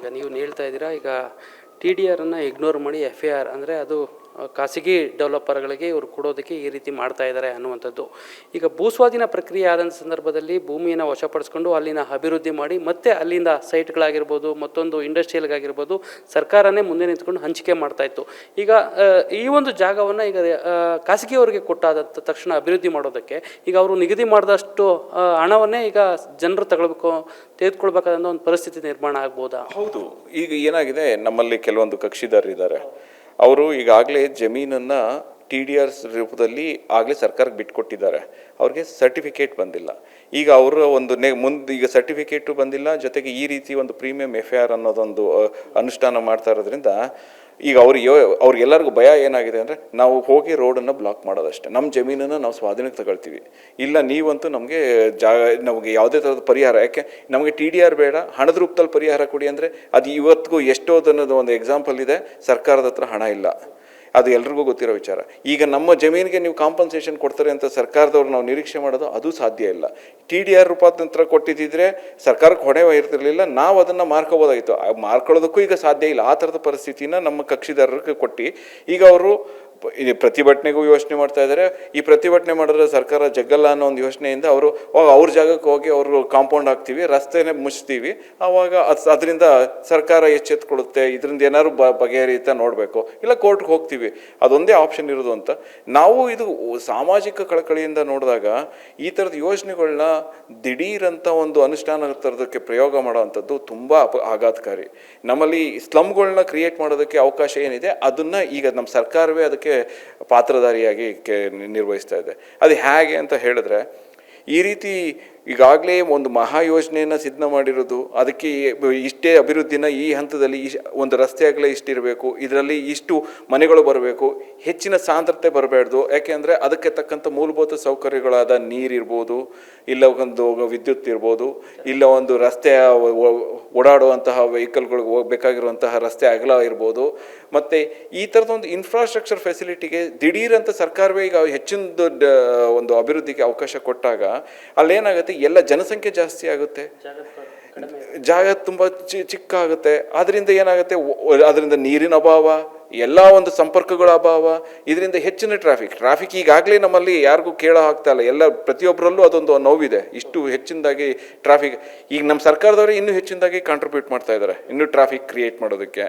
ಈಗ ನೀವು ಹೇಳ್ತಾ ಇದ್ದೀರಾ, ಈಗ ಟಿ ಡಿ ಆರನ್ನು ಇಗ್ನೋರ್ ಮಾಡಿ ಎಫ್ ಐ ಆರ್ ಅಂದರೆ ಅದು ಖಾಸಗಿ ಡೆವಲಪರ್ಗಳಿಗೆ ಇವರು ಕೊಡೋದಕ್ಕೆ ಈ ರೀತಿ ಮಾಡ್ತಾ ಇದ್ದಾರೆ ಅನ್ನುವಂಥದ್ದು. ಈಗ ಭೂಸ್ವಾಧೀನ ಪ್ರಕ್ರಿಯೆ ಆದಂಥ ಸಂದರ್ಭದಲ್ಲಿ ಭೂಮಿಯನ್ನು ವಶಪಡಿಸ್ಕೊಂಡು ಅಲ್ಲಿನ ಅಭಿವೃದ್ಧಿ ಮಾಡಿ, ಮತ್ತೆ ಅಲ್ಲಿಂದ ಸೈಟ್ಗಳಾಗಿರ್ಬೋದು, ಮತ್ತೊಂದು ಇಂಡಸ್ಟ್ರಿಯಲ್ಗಾಗಿರ್ಬೋದು ಸರ್ಕಾರನೇ ಮುಂದೆ ನಿಂತ್ಕೊಂಡು ಹಂಚಿಕೆ ಮಾಡ್ತಾ ಇತ್ತು. ಈಗ ಈ ಒಂದು ಜಾಗವನ್ನು ಈಗ ಖಾಸಗಿಯವರಿಗೆ ಕೊಟ್ಟಾದ ತಕ್ಷಣ ಅಭಿವೃದ್ಧಿ ಮಾಡೋದಕ್ಕೆ ಈಗ ಅವರು ನಿಗದಿ ಮಾಡಿದಷ್ಟು ಹಣವನ್ನೇ ಈಗ ಜನರು ತಗೊಳ್ಬೇಕು, ತೆಗೆದುಕೊಳ್ಬೇಕಾದಂಥ ಒಂದು ಪರಿಸ್ಥಿತಿ ನಿರ್ಮಾಣ ಆಗ್ಬೋದಾ? ಹೌದು. ಈಗ ಏನಾಗಿದೆ, ನಮ್ಮಲ್ಲಿ ಕೆಲವೊಂದು ಕಕ್ಷಿದಾರರಿದ್ದಾರೆ. ಅವರು ಈಗಾಗಲೇ ಜಮೀನನ್ನು ಟಿ ಡಿ ಆರ್ ರೂಪದಲ್ಲಿ ಆಗಲೇ ಸರ್ಕಾರಕ್ಕೆ ಬಿಟ್ಕೊಟ್ಟಿದ್ದಾರೆ. ಅವ್ರಿಗೆ ಸರ್ಟಿಫಿಕೇಟ್ ಬಂದಿಲ್ಲ. ಈಗ ಅವರ ಒಂದು ನೆ ಮುಂದೆ ಈಗ ಸರ್ಟಿಫಿಕೇಟು ಬಂದಿಲ್ಲ. ಜೊತೆಗೆ ಈ ರೀತಿ ಒಂದು ಪ್ರೀಮಿಯಂ ಎಫ್ ಐ ಆರ್ ಅನ್ನೋದೊಂದು ಅನುಷ್ಠಾನ ಮಾಡ್ತಾ ಇರೋದ್ರಿಂದ ಈಗ ಅವ್ರಿಗೆ ಅವ್ರಿಗೆಲ್ಲರಿಗೂ ಭಯ ಏನಾಗಿದೆ ಅಂದರೆ ನಾವು ಹೋಗಿ ರೋಡನ್ನು ಬ್ಲಾಕ್ ಮಾಡೋದಷ್ಟೇ. ನಮ್ಮ ಜಮೀನನ್ನು ನಾವು ಸ್ವಾಧೀನಕ್ಕೆ ತಗೊಳ್ತೀವಿ. ಇಲ್ಲ ನೀವಂತೂ ನಮಗೆ ಜಾ ನಮಗೆ ಯಾವುದೇ ಥರದ ಪರಿಹಾರ, ಯಾಕೆ ನಮಗೆ ಟಿ ಡಿ ಆರ್ ಬೇಡ, ಹಣದ ರೂಪದಲ್ಲಿ ಪರಿಹಾರ ಕೊಡಿ ಅಂದರೆ ಅದು ಇವತ್ತಿಗೂ ಎಷ್ಟೋ ಅನ್ನೋದು ಒಂದು ಎಕ್ಸಾಂಪಲ್ ಇದೆ, ಸರ್ಕಾರದ ಹತ್ರ ಹಣ ಇಲ್ಲ. ಅದು ಎಲ್ರಿಗೂ ಗೊತ್ತಿರೋ ವಿಚಾರ. ಈಗ ನಮ್ಮ ಜಮೀನಿಗೆ ನೀವು ಕಾಂಪನ್ಸೇಷನ್ ಕೊಡ್ತಾರೆ ಅಂತ ಸರ್ಕಾರದವ್ರು ನಾವು ನಿರೀಕ್ಷೆ ಮಾಡೋದು ಅದು ಸಾಧ್ಯ ಇಲ್ಲ. ಟಿ ಡಿ ಆರ್ ರೂಪಾಂತರ ಕೊಟ್ಟಿದ್ದಿದ್ರೆ ಸರ್ಕಾರಕ್ಕೆ ಹೊಣೆ ಇರ್ತಿರ್ಲಿಲ್ಲ, ನಾವು ಅದನ್ನು ಮಾರ್ಕೋಬೋದಾಗಿತ್ತು. ಮಾರ್ಕೊಳ್ಳೋದಕ್ಕೂ ಈಗ ಸಾಧ್ಯ ಇಲ್ಲ. ಆ ಥರದ ಪರಿಸ್ಥಿತಿನ ನಮ್ಮ ಕಕ್ಷಿದಾರರಿಗೆ ಕೊಟ್ಟು ಈಗ ಅವರು ಈ ಪ್ರತಿಭಟನೆಗೂ ಯೋಚನೆ ಮಾಡ್ತಾ ಇದ್ದಾರೆ. ಈ ಪ್ರತಿಭಟನೆ ಮಾಡಿದ್ರೆ ಸರ್ಕಾರ ಜಗ್ಗಲ್ಲ ಅನ್ನೋ ಒಂದು ಯೋಚನೆಯಿಂದ ಅವರು ಅವ್ರ ಜಾಗಕ್ಕೆ ಹೋಗಿ ಅವರು ಕಾಂಪೌಂಡ್ ಹಾಕ್ತೀವಿ, ರಸ್ತೆನೇ ಮುಚ್ತೀವಿ. ಆವಾಗ ಅದ್ ಅದರಿಂದ ಸರ್ಕಾರ ಎಚ್ಚೆತ್ಕೊಳ್ಳುತ್ತೆ ಇದರಿಂದ ಏನಾದ್ರು ಬ ಬಗೆಹರಿಯುತ್ತಾ ನೋಡಬೇಕು. ಇಲ್ಲ ಕೋರ್ಟ್ಗೆ ಹೋಗ್ತೀವಿ. ಅದೊಂದೇ ಆಪ್ಷನ್ ಇರೋದು ಅಂತ. ನಾವು ಇದು ಸಾಮಾಜಿಕ ಕಳಕಳಿಯಿಂದ ನೋಡಿದಾಗ ಈ ಥರದ ಯೋಜನೆಗಳನ್ನ ದಿಢೀರಂಥ ಒಂದು ಅನುಷ್ಠಾನ ತರೋದಕ್ಕೆ ಪ್ರಯೋಗ ಮಾಡೋವಂಥದ್ದು ತುಂಬ ಅಪ ಆಘಾತಕಾರಿ. ನಮ್ಮಲ್ಲಿ ಸ್ಲಮ್ಗಳನ್ನ ಕ್ರಿಯೇಟ್ ಮಾಡೋದಕ್ಕೆ ಅವಕಾಶ ಏನಿದೆ, ಅದನ್ನು ಈಗ ನಮ್ಮ ಸರ್ಕಾರವೇ ಅದಕ್ಕೆ ಪಾತ್ರಧಾರಿಯಾಗಿ ಕೆ ನಿರ್ವಹಿಸ್ತಾ ಇದೆ. ಅದು ಹೇಗೆ ಅಂತ ಹೇಳಿದ್ರೆ ಈ ರೀತಿ ಈಗಾಗಲೇ ಒಂದು ಮಹಾ ಯೋಜನೆಯನ್ನು ಸಿದ್ಧ ಮಾಡಿರೋದು, ಅದಕ್ಕೆ ಇಷ್ಟೇ ಅಭಿವೃದ್ಧಿನ ಈ ಹಂತದಲ್ಲಿ ಒಂದು ರಸ್ತೆ ಆಗಲೇ ಇಷ್ಟಿರಬೇಕು, ಇದರಲ್ಲಿ ಇಷ್ಟು ಮನೆಗಳು ಬರಬೇಕು, ಹೆಚ್ಚಿನ ಸಾಂದ್ರತೆ ಬರಬಾರ್ದು ಯಾಕೆಂದರೆ ಅದಕ್ಕೆ ತಕ್ಕಂಥ ಮೂಲಭೂತ ಸೌಕರ್ಯಗಳಾದ ನೀರಿರ್ಬೋದು ಇಲ್ಲ ಒಂದು ವಿದ್ಯುತ್ ಇರ್ಬೋದು, ಇಲ್ಲ ಒಂದು ರಸ್ತೆ ಓಡಾಡುವಂತಹ ವೆಹಿಕಲ್ಗಳಿಗೆ ಹೋಗಬೇಕಾಗಿರುವಂತಹ ರಸ್ತೆ ಅಗಲ ಇರ್ಬೋದು, ಮತ್ತು ಈ ಥರದ ಒಂದು ಇನ್ಫ್ರಾಸ್ಟ್ರಕ್ಚರ್ ಫೆಸಿಲಿಟಿಗೆ ದಿಢೀರಂತ ಸರ್ಕಾರವೇ ಈಗ ಹೆಚ್ಚಿನ ಒಂದು ಅಭಿವೃದ್ಧಿಗೆ ಅವಕಾಶ ಕೊಟ್ಟಾಗ, ಅಲ್ಲೇನಾಗುತ್ತೆ ಎಲ್ಲ ಜನಸಂಖ್ಯೆ ಜಾಸ್ತಿ ಆಗುತ್ತೆ. ಜಾಗ ತುಂಬ ಚಿಕ್ಕ ಆಗುತ್ತೆ ಅದರಿಂದ ಏನಾಗುತ್ತೆ? ಅದರಿಂದ ನೀರಿನ ಅಭಾವ ಎಲ್ಲ ಒಂದು ಸಂಪರ್ಕಗಳ ಅಭಾವ, ಇದರಿಂದ ಹೆಚ್ಚಿನ ಟ್ರಾಫಿಕ್ ಟ್ರಾಫಿಕ್ ಈಗಾಗಲೇ ನಮ್ಮಲ್ಲಿ ಯಾರಿಗೂ ಕೇಳೋ ಆಗ್ತಾ ಇಲ್ಲ. ಎಲ್ಲ, ಪ್ರತಿಯೊಬ್ಬರಲ್ಲೂ ಅದೊಂದು ನೋವಿದೆ. ಇಷ್ಟು ಹೆಚ್ಚಿನದಾಗಿ ಟ್ರಾಫಿಕ್ ಈಗ ನಮ್ಮ ಸರ್ಕಾರದವರು ಇನ್ನೂ ಹೆಚ್ಚಿನದಾಗಿ ಕಾಂಟ್ರಿಬ್ಯೂಟ್ ಮಾಡ್ತಾ ಇದ್ದಾರೆ ಇನ್ನೂ ಟ್ರಾಫಿಕ್ ಕ್ರಿಯೇಟ್ ಮಾಡೋದಕ್ಕೆ.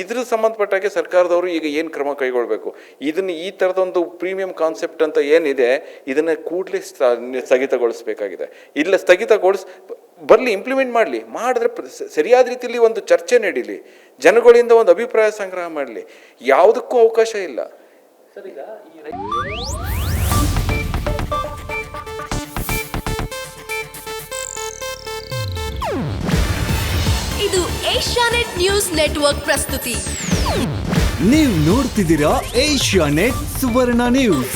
ಇದ್ರ ಸಂಬಂಧಪಟ್ಟಾಗೆ ಸರ್ಕಾರದವರು ಈಗ ಏನು ಕ್ರಮ ಕೈಗೊಳ್ಬೇಕು? ಇದನ್ನು ಈ ಥರದೊಂದು ಪ್ರೀಮಿಯಂ ಕಾನ್ಸೆಪ್ಟ್ ಅಂತ ಏನಿದೆ, ಇದನ್ನು ಕೂಡಲೇ ಸ್ಥಗಿತಗೊಳಿಸಬೇಕಾಗಿದೆ. ಇಲ್ಲ, ಸ್ಥಗಿತಗೊಳಿಸ್ ಬರಲಿ ಇಂಪ್ಲಿಮೆಂಟ್ ಮಾಡಲಿ. ಮಾಡಿದ್ರೆ ಸರಿಯಾದ ರೀತಿಯಲ್ಲಿ ಒಂದು ಚರ್ಚೆ ನಡೀಲಿ. ಜನಗಳಿಂದ ಒಂದು ಅಭಿಪ್ರಾಯ ಸಂಗ್ರಹ ಮಾಡಲಿ. ಯಾವುದಕ್ಕೂ ಅವಕಾಶ ಇಲ್ಲ. ಸರ್ ಈಗ ಈ ಇದು ಏಷ್ಯಾನೆಟ್ ನ್ಯೂಸ್ ನೆಟ್ವರ್ಕ್ ಪ್ರಸ್ತುತಿ. ನೀವು ನೋಡ್ತಿದ್ದೀರಾ ಏಷ್ಯಾನೆಟ್ ಸುವರ್ಣ ನ್ಯೂಸ್.